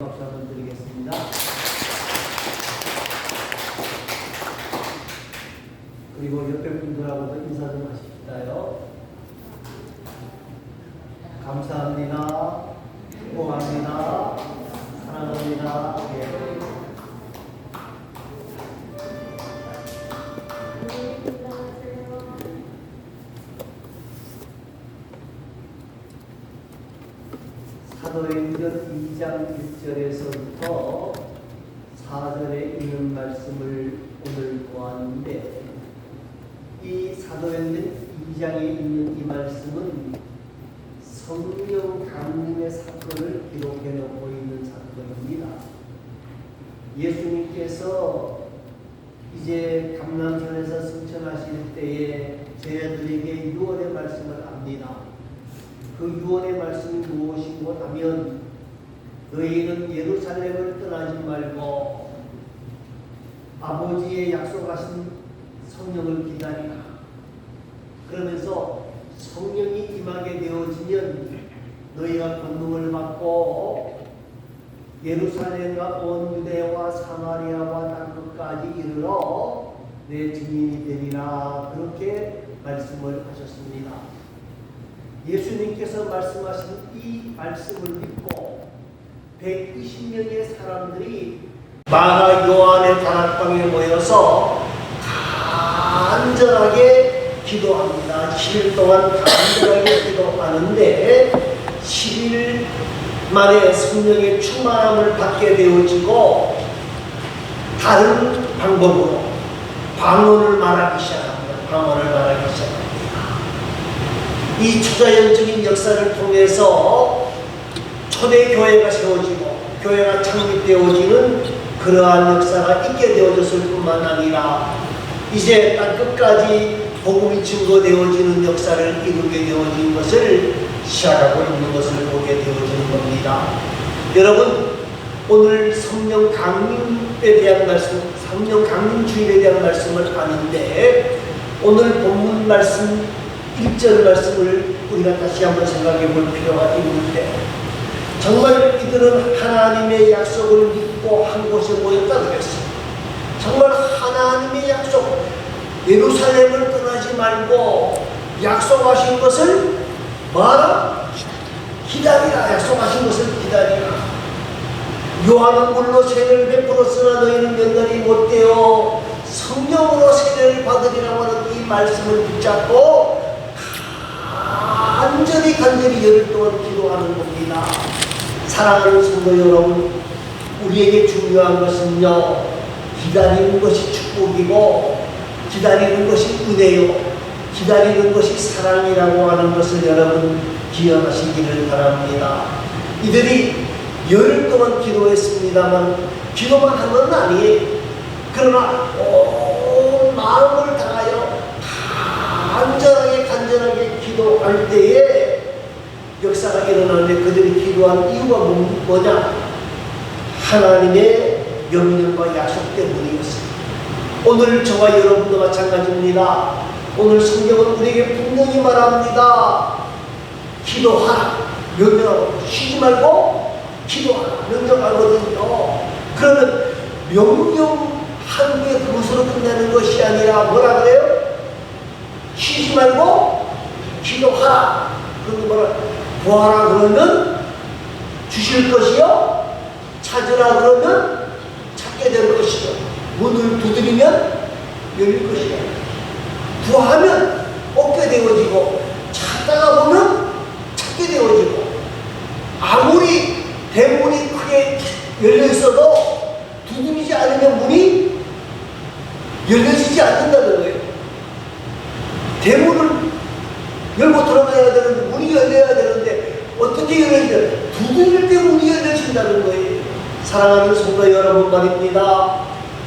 박수 한번 드리겠습니다. 그리고 옆에 분들하고도 인사 좀 하십시다요. 감사합니다. 수고합니다. 사랑합니다. 예. 사도행전 2장 1절에서부터 4절에 있는 말씀을 오늘 보았는데 이 사도행전 2장에 있는 이 말씀은 성령 강림의 사건을 기록해 놓고 있는 사건입니다. 예수님께서 이제 감남산에서 승천하실 때에 제자들에게 유언의 말씀을 합니다. 그 유언의 말씀이 무엇이고 하면 너희는 예루살렘을 떠나지 말고 아버지의 약속하신 성령을 기다리라. 그러면서 성령이 임하게 되어지면 너희가 권능을 받고 예루살렘과 온 유대와 사마리아와 땅 끝까지 이르러 내 증인이 되리라 그렇게 말씀을 하셨습니다. 예수님께서 말씀하신 이 말씀을 믿고 120명의 사람들이 마가 요한의 다락방에 모여서 간절하게 기도합니다. 10일 동안 간절하게 기도하는데 10일 만에 성령의 충만함을 받게 되어지고 다른 방법으로 방언을 말하기 시작합니다. 방언을 말하기 시작합니다. 이 초자연적인 역사를 통해서 초대 교회가 세워지고 교회가 창립되어지는 그러한 역사가 있게 되어졌을 뿐만 아니라 이제 땅 끝까지 복음이 증거되어지는 역사를 이루게 되어진 것을 시작하고 있는 것을 보게 되어지는 겁니다. 여러분 오늘 성령 강림에 대한 말씀, 성령 강림 주일에 대한 말씀을 하는데 오늘 본문 말씀 1절 말씀을 우리가 다시 한번 생각해 볼 필요가 있는데 정말 이들은 하나님의 약속을 믿고 한 곳에 모였다 그랬어요. 정말 하나님의 약속, 예루살렘을 떠나지 말고 약속하신 것을 뭐하라? 기다리라. 약속하신 것을 기다리라. 요한은 물로 세례를 베풀었으나 너희는 면단이 못되어 성령으로 세례를 받으리라고 하는 이 말씀을 붙잡고 간절히 간절히 열흘 동안 기도하는 겁니다. 사랑하는 성도 여러분, 우리에게 중요한 것은요, 기다리는 것이 축복이고, 기다리는 것이 은혜요, 기다리는 것이 사랑이라고 하는 것을 여러분 기억하시기를 바랍니다. 이들이 열흘 동안 기도했습니다만, 기도만 한 건 아니에요. 그러나, 온 마음을 다하여 간절하게 기도할 때에 역사가 일어나는데 그들이 기도한 이유가 뭐- 뭐냐? 하나님의 명령과 약속 때문이었습니다. 오늘 저와 여러분도 마찬가지입니다. 오늘 성경은 우리에게 분명히 말합니다. 기도하라. 명령하고 쉬지 말고 기도하라. 명령하거든요. 그러면 명령한 게 그것으로 끝나는 것이 아니라 뭐라 그래요? 쉬지 말고 기도하라. 그런데 뭐라 구하라 그러면 주실 것이요. 찾으라 그러면 찾게 될 것이요. 문을 두드리면 열릴 것이요. 구하면 얻게 되어지고 찾다가 보면 찾게 되어지고 아무리 대문이 크게 열려 있어도 두드리지 않으면 문이 열려지지 않는다는 거예요. 대문을 열고 들어가야 되는데 문이 열려야 되는데 어떻게 열려야 두드릴 때 문이 열려진다는 거예요. 사랑하는 성도 여러분 말입니다.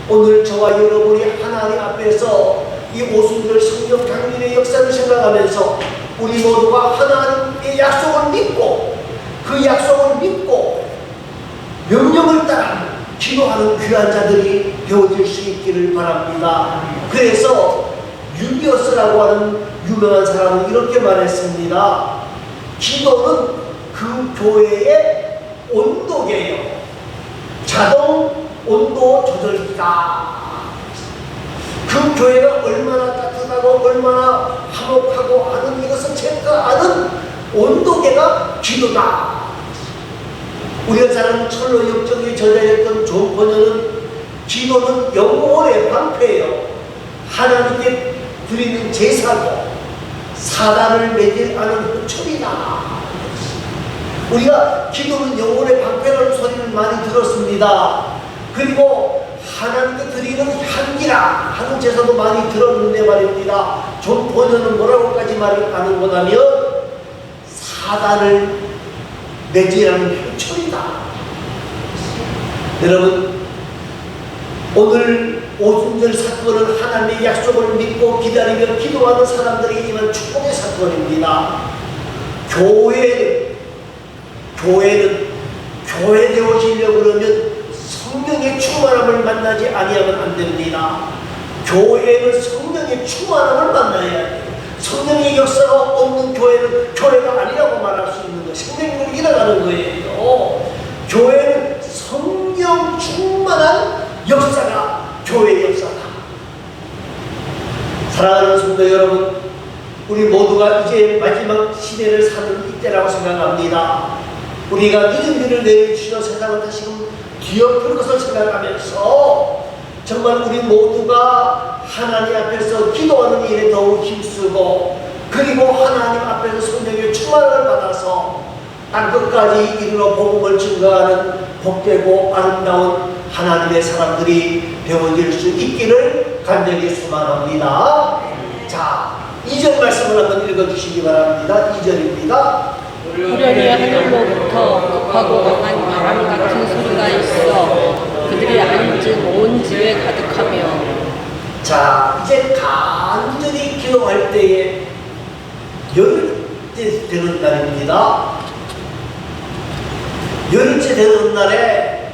오늘 저와 여러분이 하나님 앞에서 이 오순절 성령 강림의 역사를 생각하면서 우리 모두가 하나님의 약속을 믿고 그 약속을 믿고 명령을 따라 기도하는 귀한 자들이 되어질 수 있기를 바랍니다. 그래서 유비어스라고 하는 유명한 사람은 이렇게 말했습니다. 기도는 그 교회의 온도계요. 자동 온도 조절기다. 그 교회가 얼마나 따뜻하고 얼마나 화목하고 하는 제가 아는 온도계가 기도다. 우리가 잘 아는 철로 역정에 저자였던 존 번연은 기도는 영혼의 방패예요. 하나님께 드리는 제사고 사단을 매질 않은 흑철이다. 우리가 기도는 영혼의 방패라는 소리를 많이 들었습니다. 그리고 하나님께 드리는 향기라 하는 제사도 많이 들었는데 말입니다. 존 번연은 뭐라고까지 말을 하는 거냐면 사단을 매질하는 표철이다. 여러분 오늘 오순절 사건은 하나님의 약속을 믿고 기다리며 기도하는 사람들에게 임한 축복의 사건입니다. 교회 교회는 교회 되어지려고 그러면 성령의 충만함을 만나지 아니하면 안 됩니다. 교회는 성령의 충만함을 만나야 돼요. 성령의 역사가 없는 교회는 교회가 아니라고 말할 수 있는 거예요. 생명력이 일어나는 거예요. 교회는 성령 충만한 역사가 교회의 역사다. 사랑하는 성도 여러분, 우리 모두가 이제 마지막 시대를 사는 이때라고 생각합니다. 우리가 늦은 일을 내주시는 세상을 다시금 뒤엎을 것을 생각하면서 정말 우리 모두가 하나님 앞에서 기도하는 일에 더욱 힘쓰고 그리고 하나님 앞에서 성령의 충만을 받아서 땅 끝까지 이르러 복음을 증거하는 복되고 아름다운 하나님의 사람들이 되어질 수 있기를 간절히 소망합니다. 자, 2절 말씀을 한번 읽어주시기 바랍니다. 2절입니다. 하늘로부터 급하고 강한 바람 같은 소리가 있어 그들이 앉은 온 집에 가득하며 자, 이제 간절히 기도할 때에 열흘째 되는 날입니다. 열흘째 되는 날에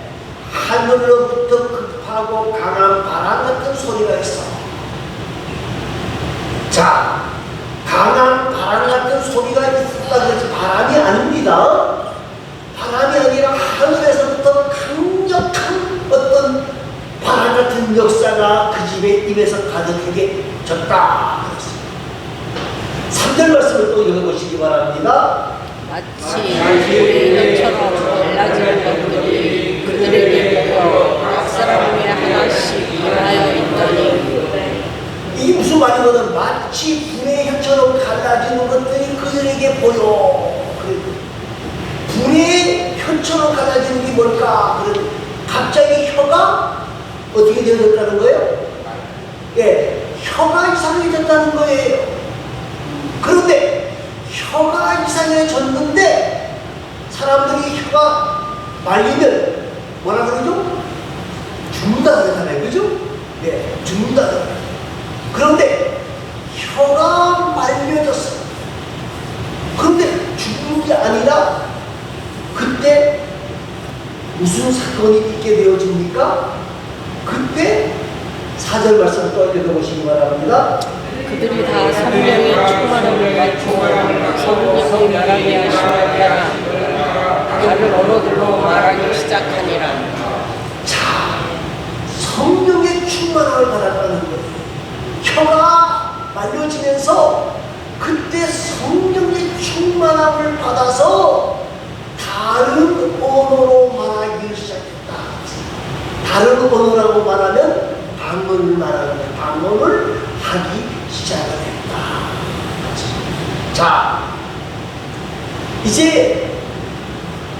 하늘로부터 급하고 강한 바람 같은 소리가 있어. 자, 강한 바람 같은 소리가 있다 그래서 바람이 아닙니다. 바람이 아니라 하늘에서부터 강력한 어떤 바람 같은 역사가 그 집의 입에서 가득하게 졌다. 3절 말씀을 또 읽어보시기 바랍니다. 마치 우리 현처럼 달라지는 것들이 그들에게 보여 각 사람 위에 하나씩 일하여 있더니 이게 무슨 말이거든? 마치 불의 혀처럼 갈라지는 것들이 그들에게 보여. 그래. 불의 혀처럼 갈라지는 게 뭘까? 그래. 갑자기 혀가 어떻게 되었다는 거예요? 예, 혀가 이상해졌다는 거예요. 그런데 혀가 이상해졌는데 사람들이 혀가 말리면 뭐라 그러죠? 죽는다 그러잖아요. 그죠? 예, 죽는다 그러잖아요. 그런데 혀가 말려졌어. 그런데 죽는 게 아니라 그때 무슨 사건이 있게 되어집니까? 그때 사절 말씀 또 읽어보시기 바랍니다. 그들이 다 성령의 충만함을 받고 성령이 말하게 하시는 따라 다른 언어들로 말하기 시작하니라 자, 성령의 충만함을 받았다는 거예요. 혀가 말려지면서 그때 성령의 충만함을 받아서 다른 언어로 말하기. 다른 언어라고 말하면 방언을 말하는 거예요. 방언을 하기 시작을 했다. 자, 이제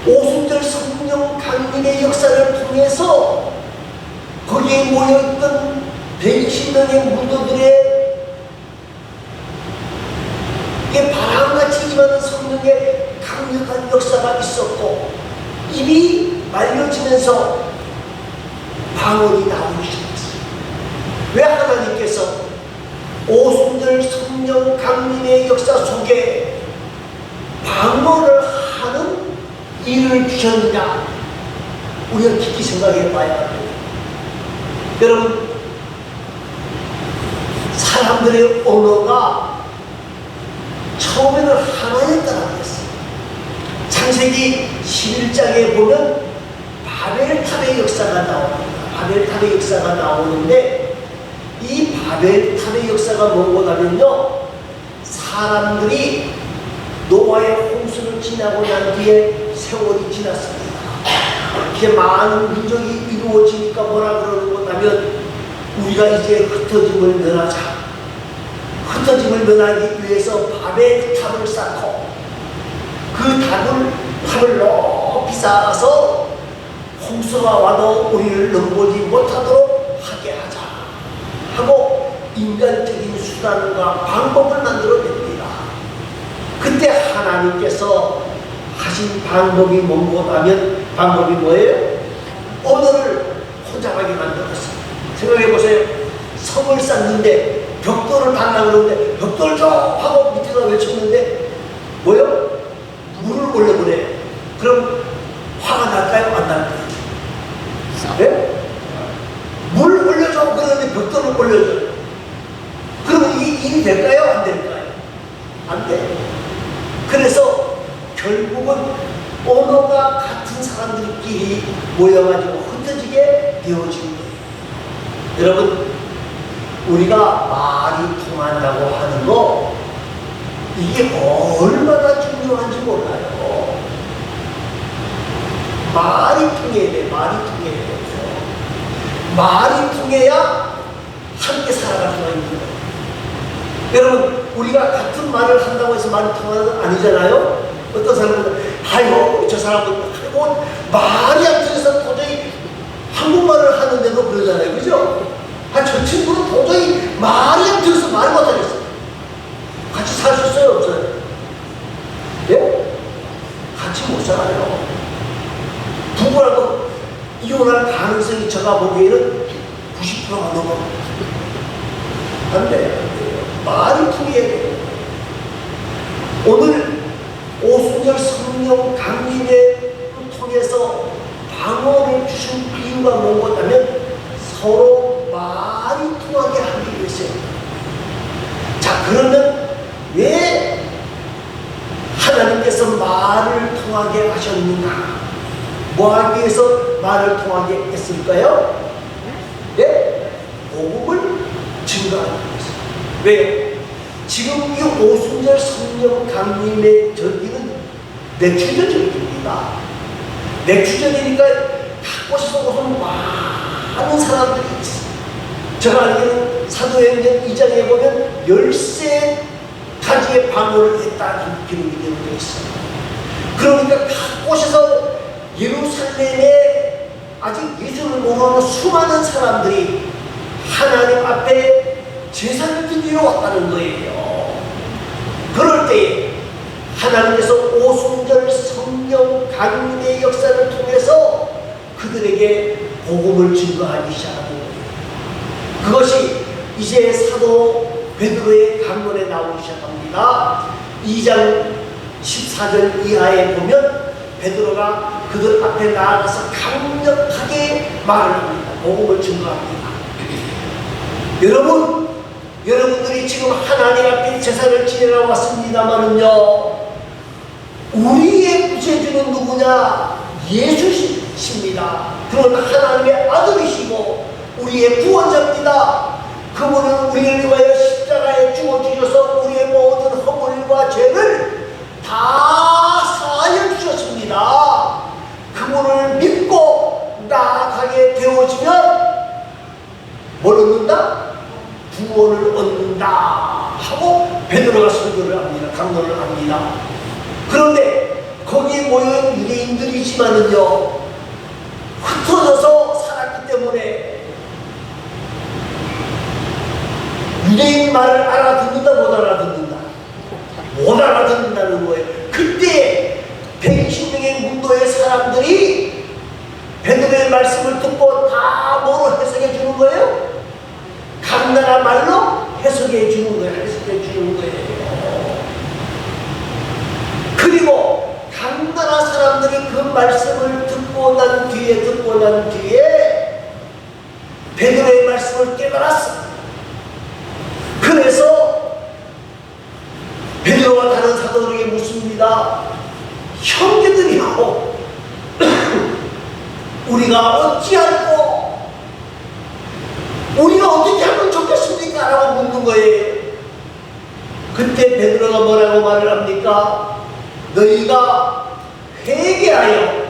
오순절 성령 강림의 역사를 통해서 거기에 모여있던 백신령의 무도들의 이게 바람같이 임하는 성령의 강력한 역사가 있었고 입이 말려지면서 방언이 나오기 시작했어요. 왜 하나님께서 오순절 성령 강림의 역사 속에 방언을 하는 일을 주셨느냐 우리가 깊이 생각해 봐야 합니다. 여러분 사람들의 언어가 처음에는 하나였다는 것어요 창세기 11장에 보면 바벨탑의 역사가 나옵니다. 바벨탑의 역사가 나오는데 이 바벨탑의 역사가 뭐고 하면요. 사람들이 노아의 홍수를 지나고 난 뒤에 세월이 지났습니다. 이렇게 많은 민족이 이루어지니까 뭐라 그러는 것 하면 우리가 이제 흩어짐을 면하자. 흩어짐을 면하기 위해서 바벨탑을 쌓고 그 탑을 탑을 높이 쌓아서 홍수가 와도 우리를 넘보지 못하도록 하게 하자 하고 인간적인 수단과 방법을 만들어냅니다. 그때 하나님께서 하신 방법이 뭔고 하면 방법이 뭐예요? 언어를 혼잡하게 만들었어요. 생각해 보세요. 성을 쌓는데 벽돌을 달라 그러는데 벽돌 좀 하고 밑에서 외쳤는데 뭐요? 물을 올려보내요. 그럼 화가 날까요? 안 날까요? 네? 물 올려줘 그러는데 벽돌을 올려줘요. 그럼 이 일이 될까요? 안 될까요? 안 돼. 그래서 결국은 언어가 같은 사람들끼리 모여가지고 흩어지게 되어진 거예요. 여러분, 우리가 말이 통한다고 하는 거, 이게 얼마나 중요한지 몰라요. 말이 통해야 돼, 말이 통해야 돼. 말이 통해야 함께 살아갈 수가 있는 거예요. 여러분, 우리가 같은 말을 한다고 해서 말이 통하는 건 아니잖아요? 어떤 사람은, 아이고, 저 사람은, 아이고, 말이 안 통해서 도저히 한국말을 하는데도 그러잖아요. 그죠? 아, 저 친구는 도저히 말이 안 통해서 말 못하겠어요. 같이 살 수 있어요? 없어요? 예? 같이 못 살아요. 부부라도 이혼할 가능성이 제가 보기에는 90%가 넘어. 안 돼. 말이 통해야 돼요. 오늘 오순절 성령 강림회를 통해서 방언을 주신 이유가 뭔가하면 서로 말이 통하게 하기 위해서요. 자, 그러면 왜 하나님께서 말을 통하게 하셨는가? 뭐 하기 위해서 말을 통하게 했을까요? 네? 복음을 위해서. 왜요? 지금 이 오순절 성령 강림의 절기는 맥주절 절기입니다. 맥주절이니까 곳곳에서 오는 많은 사람들이 있어요. 제가 알기로는 사도행전 2장에 보면 열세 가지의 방언을 했다는 기록이 되어 있어요. 그러니까 각 곳에서 예루살렘에 아직 예수를 모르는 수많은 사람들이 하나님 앞에 제사를 드리러 왔다는 거예요. 그럴 때 하나님께서 오순절 성령 강림의 역사를 통해서 그들에게 복음을 증거하기 거예요. 그것이 이제 사도 베드로의 강론에 나오기 시작합니다. 2장 14절 이하에 보면 베드로가 그들 앞에 나아가서 강력하게 말을 합니다. 복음을 증거합니다. 여러분, 여러분들이 지금 하나님 앞에 제사를 지내러 왔습니다만은요, 우리의 구세주는 누구냐? 예수십니다. 그는 하나님의 아들이시고, 우리의 구원자입니다. 그분은 우리를 위하여 십자가에 죽어주셔서 우리의 모든 허물과 죄를 다 사하여 주셨습니다. 그분을 믿고 나아가게 되어지면 뭘 얻는다? 구원을 얻는다 하고 베드로가 설교를 합니다. 합니다. 그런데 거기에 모여 유대인들이지만은요 흩어져서 살았기 때문에 유대인 말을 알아듣는다 못 알아듣는다 못 알아듣는다는 거예요. 그때 120명의 문도의 사람들이 베드로의 말씀을 듣고 다 뭐로 해석해 주는 거예요? 각 나라 말로 해석해 주는 거예요. 해석해 주는 거예요. 그리고 각 나라 사람들이 그 말씀을 듣고 난 뒤에 듣고 난 뒤에 베드로의 말씀을 깨달았어. 그래서 베드로와 다른 사도들에게 묻습니다. 형제들이요. 우리가 어찌할꼬 우리가 어떻게 하면 좋겠습니까? 라고 묻는 거예요. 그때 베드로가 뭐라고 말을 합니까? 너희가 회개하여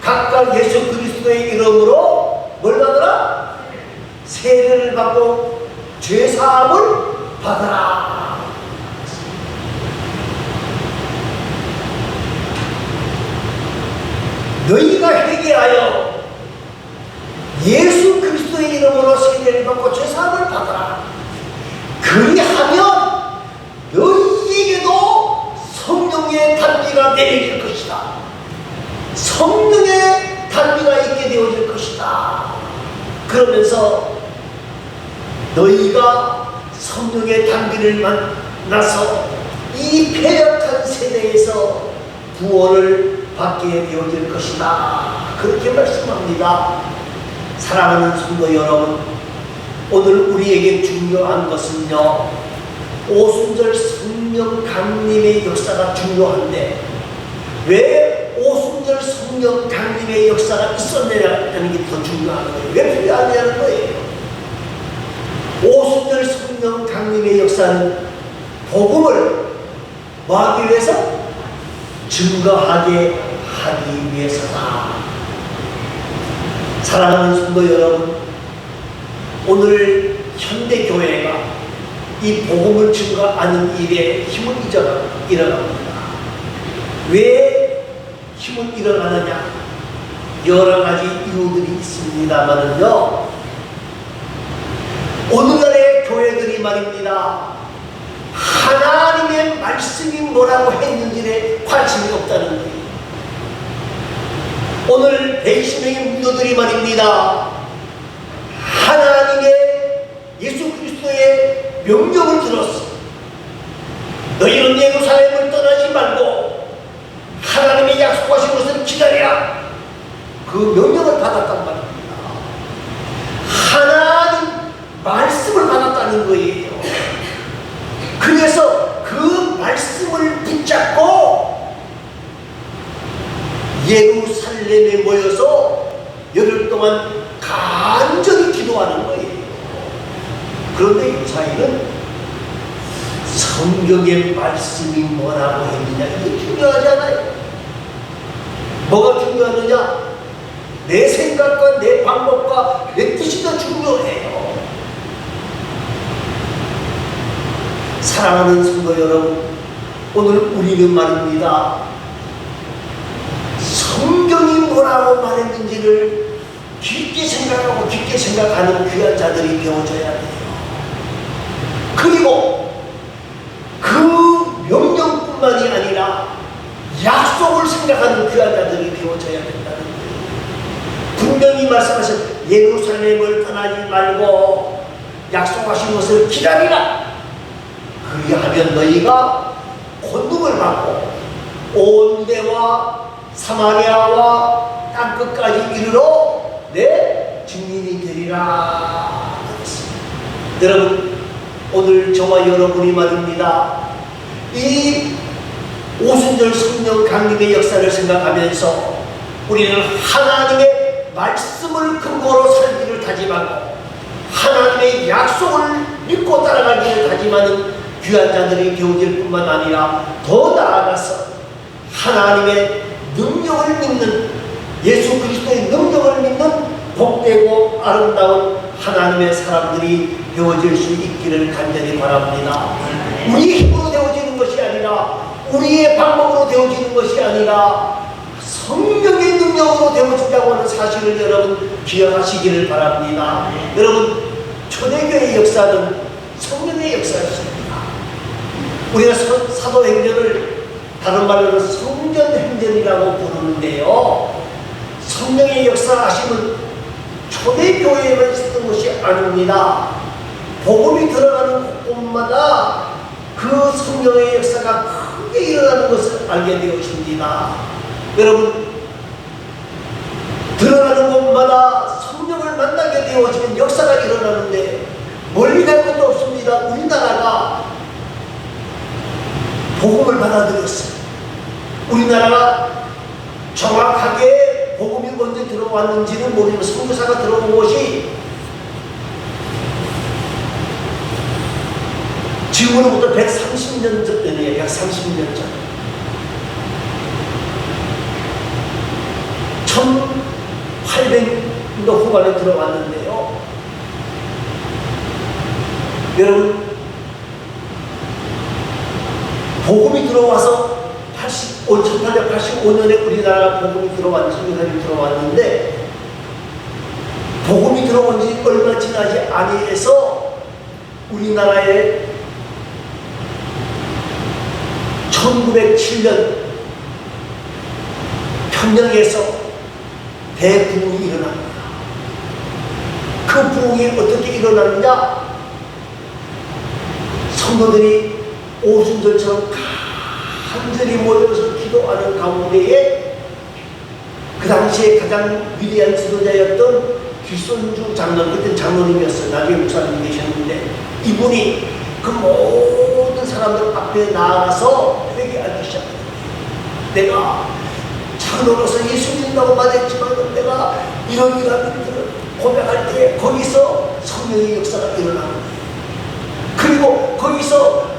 각각 예수 그리스도의 이름으로 뭘 받으라? 세례를 받고 죄 사함을 받아라. 너희가 회개하여 예수 그리스도의 이름으로 세례를 받고 죄 사함을 받아라. 그리하면 너희에게도 성령의 단비가 것이다. 성령의 단비가 있게 되어질 것이다. 그러면서 너희가 성령의 단비를 만나서 이 패역한 세대에서 구원을 받게 되어질 것이다. 그렇게 말씀합니다. 사랑하는 성도 여러분, 오늘 우리에게 중요한 것은요, 오순절 성령 강림의 역사가 중요한데, 왜 오순절 성령 강림의 역사가 있었느냐는 게 더 중요한 거예요. 왜 필요하냐는 거예요. 오순절 성령 강림의 역사는 복음을 뭐 하기 위해서? 증거하게 하기 위해서다. 사랑하는 성도 여러분, 오늘 현대 교회가 이 복음을 증거하는 일에 힘을 일어납니다. 왜 힘을 잃어가느냐? 여러 가지 이유들이 있습니다만은요. 오늘날의 교회들이 말입니다. 하나님의 말씀이 뭐라고 했는지에 관심이 없다는 거예요. 오늘 배신의 문도들이 말입니다. 하나님의 예수 그리스도의 명령을 들었어. 너희는 예루살렘을 떠나지 말고 약속하신 것을 기다리라. 그 명령을 받았단 말입니다. 하나님 말씀을 받았다는 거예요. 그래서 그 말씀을 붙잡고 예루살렘에 모여서 열흘 동안 간절히 기도하는 거예요. 그런데 이사이는 성경의 말씀이 뭐라고 했느냐 이게 중요하잖아요. 뭐가 중요하느냐? 내 생각과 내 방법과 내 뜻이 더 중요해요. 사랑하는 성도 여러분, 오늘 우리는 말입니다. 성경이 뭐라고 말했는지를 깊게 생각하고 깊게 생각하는 귀한 자들이 되어져야 돼요. 그리고 그 명령뿐만이 아니라 약속을 생각하는 귀한 자들이 되어져야 된다는 거예요. 분명히 말씀하신 예루살렘을 떠나지 말고 약속하신 것을 기다리라. 그리하면 너희가 권능을 받고 온 데와 사마리아와 땅끝까지 이르러 내 증인이 되리라. 여러분 오늘 저와 여러분이 말입니다. 이 오순절 성령 강림의 역사를 생각하면서 우리는 하나님의 말씀을 근거로 살기를 다짐하고 하나님의 약속을 믿고 따라가기를 다짐하는 귀한 자들이 되어질 뿐만 아니라 더 나아가서 하나님의 능력을 믿는 예수 그리스도의 능력을 믿는 복되고 아름다운 하나님의 사람들이 되어질 수 있기를 간절히 바랍니다. 우리 힘으로 되어지는 것이 아니라 우리의 방법으로 되어지는 것이 아니라 성령의 능력으로 되어진다고 하는 사실을 여러분 기억하시기를 바랍니다. 여러분 초대교회의 역사는 성령의 역사였습니다. 우리가 서- 사도행전을 다른 말로는 성전행전이라고 부르는데요. 성령의 역사하심은 초대교회에만 있었던 것이 아닙니다. 복음이 들어가는 곳마다 그 성령의 역사가 크게 일어나는 것을 알게 되었습니다. 여러분, 들어가는 곳마다 성령을 만나게 되어지면 역사가 일어나는데 멀리 갈 것도 없습니다. 우리나라가 복음을 받아들였어요. 우리나라가 정확하게 복음이 언제 들어왔는지는 모르지만 선교사가 들어온 것이 지금으로부터 130년 전이에요. 130년 전. 1800년 후반에 들어왔는데요. 여러분, 복음이 들어와서 85, 1885년에 우리나라 복음이 들어왔, 선교사님 들어왔는데, 복음이 들어온 지 얼마 지나지 아니해서 우리나라에 1907년 평양에서 대부흥이 일어납니다. 그 부흥이 어떻게 일어났느냐? 성도들이 오순절처럼 간절히 모여서 기도하는 가운데에 그 당시에 가장 위대한 지도자였던 길손주 장로님, 그때 장로님이었어요. 나중에 목사님 되셨는데 이분이 그 모든 사람들 앞에 나가서 회개하기 시작합니다. 내가 장로로서 예수 믿는다고 말했지만 내가 이런 일들을 고백할 때 거기서 성령의 역사가 거예요. 그리고 거기서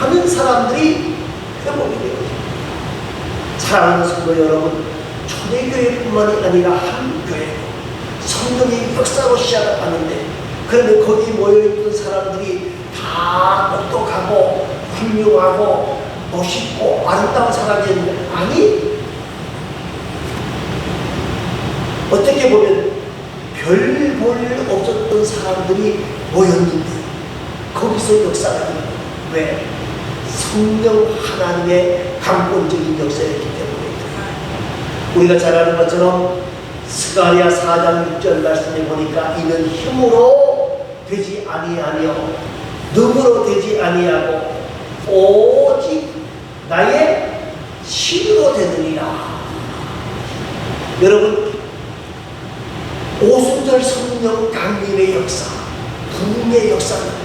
많은 사람들이 회복이 되어요. 사랑하는 성도 여러분, 초대교회뿐만이 아니라 한 교회, 성령의 역사로 시작하는데 그런데 거기 모여있던 사람들이 다 똑똑하고 훌륭하고 멋있고 아름다운 사람이었는데 아니 어떻게 보면 별볼일 없었던 사람들이 모였는데 거기서 역사가. 왜? 성령 하나님의 강권적인 역사였기 때문에 우리가 잘 아는 것처럼 스가랴 4장 6절 말씀에 보니까 이는 힘으로 되지 아니하며 능으로 되지 아니하고 오직 나의 신으로 되느니라. 여러분 오순절 성령 강림의 역사, 부흥의 역사는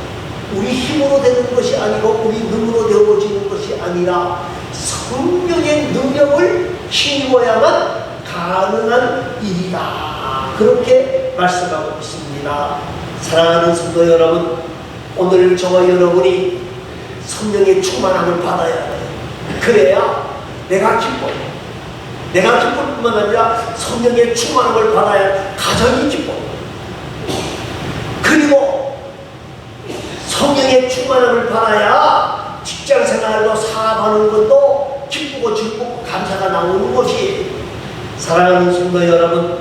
우리 힘으로 되는 것이 아니고 우리 능으로 되어지는 것이 아니라 성령의 능력을 힘입어야만 가능한 일이다. 그렇게 말씀하고 있습니다. 사랑하는 성도 여러분, 오늘 저와 여러분이 성령의 충만함을 받아야 돼요. 그래야 내가 기뻐요. 내가 기쁠 뿐만 아니라 성령의 충만함을 받아야 가정이 기뻐요. 그리고 성령의 충만함을 받아야 직장 생활로 사업하는 것도 기쁘고 즐겁고 감사가 나오는 것이 사랑하는 성도 여러분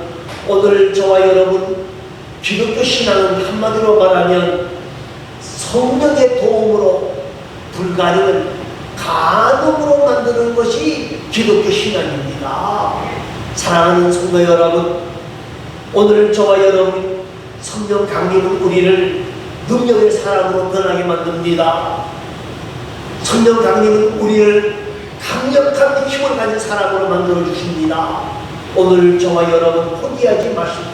오늘 저와 여러분 기독교 신앙은 한마디로 말하면 성령의 도움으로 불가능을 가능으로 만드는 것이 기독교 신앙입니다. 사랑하는 성도 여러분, 오늘 저와 여러분 성령 강림은 우리를 능력의 사람으로 변하게 만듭니다. 성령 강림은 우리를 강력한 힘을 가진 사람으로 만들어 주십니다. 오늘 저와 여러분 포기하지 마시고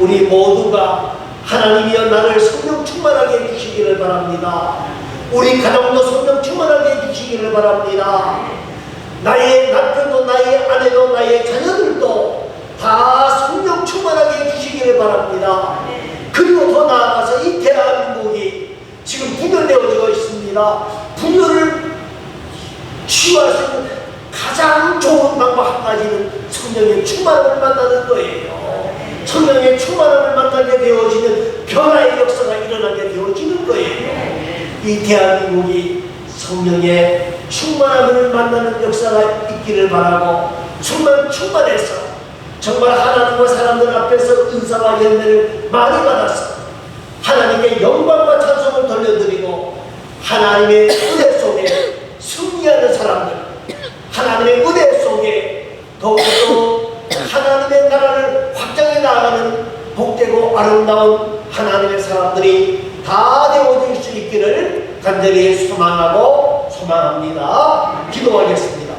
우리 모두가 하나님이여 나를 성령 충만하게 해주시기를 바랍니다. 우리 가정도 성령 충만하게 해주시기를 바랍니다. 나의 남편도 나의 아내도 나의 자녀들도 다 성령 충만하게 해주시기를 바랍니다. 그리고 더 나아가서 이 대한민국이 지금 분열되어지고 있습니다. 분열을 치유할 수 있는 가장 좋은 방법 한 가지는 성령의 충만함을 만나는 거예요. 성령의 충만함을 만나게 되어지는 변화의 역사가 일어나게 되어지는 거예요. 이 대한민국이 성령의 충만함을 만나는 역사가 있기를 바라고 충만 충만해서 정말 하나님과 사람들 앞에서 은사와 열매를 많이 받아서 하나님께 영광과 찬송을 돌려드리고 하나님의 은혜 속에 승리하는 사람들 하나님의 은혜 속에 더욱더 하나님의 나라를 나가는 복되고 아름다운 하나님의 사람들이 다 되어질 수 있기를 간절히 소망하고 소망합니다. 기도하겠습니다.